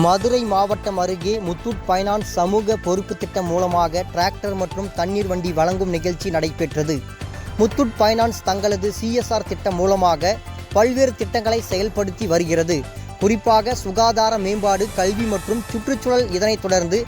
மதுரை மாவட்டம் அருகே முத்தூட் பைனான்ஸ் சமூக பொறுப்பு திட்டம் மூலமாக டிராக்டர் மற்றும் தண்ணீர் வண்டி வழங்கும் நிகழ்ச்சி நடைபெற்றது. முத்தூட் பைனான்ஸ் தங்களது சிஎஸ்ஆர் திட்டம் மூலமாக பல்வேறு திட்டங்களை செயல்படுத்தி வருகிறது. குறிப்பாக சுகாதார மேம்பாடு கல்வி மற்றும் சுற்றுச்சூழல் இதனைத் தொடர்ந்து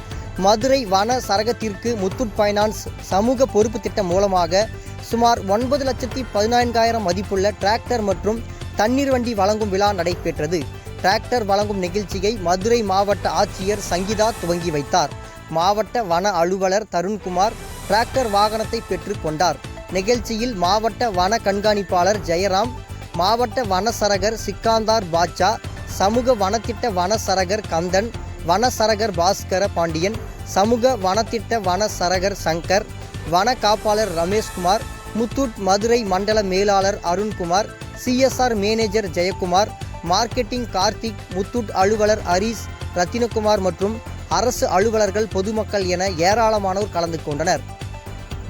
மதுரை வன சரகத்திற்கு முத்தூட் பைனான்ஸ் சமூக பொறுப்பு திட்டம் மூலமாக சுமார் ஒன்பது லட்சத்தி பதினான்காயிரம் மதிப்புள்ள டிராக்டர் மற்றும் தண்ணீர் வண்டி வழங்கும் விழா நடைபெற்றது. டிராக்டர் வழங்கும் நிகழ்ச்சியை மதுரை மாவட்ட ஆட்சியர் சங்கீதா துவங்கி வைத்தார். மாவட்ட வன அலுவலர் தருண்குமார் டிராக்டர் வாகனத்தை பெற்றுக்கொண்டார் நிகழ்ச்சியில் மாவட்ட வன கண்காணிப்பாளர் ஜெயராம் மாவட்ட வனசரகர் சிக்காந்தார் பாட்சா சமூக வனத்திட்ட வனசரகர் கந்தன் வனசரகர் பாஸ்கர பாண்டியன் சமூக வனத்திட்ட வனசரகர் சங்கர் வன காப்பாளர் ரமேஷ்குமார் முத்தூட் மதுரை மண்டல மேலாளர் Arunkumar CSR manager Jayakumar marketing Karthik Muthoot அலுவலர் ஹரீஸ் ரத்தினகுமார் மற்றும் அரசு அலுவலர்கள் பொதுமக்கள் என ஏராளமானோர் கலந்து கொண்டனர்.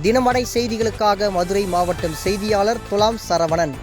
தினமடை செய்திகளுக்காக மதுரை மாவட்டம் செய்தியாளர் துலாம் சரவணன்.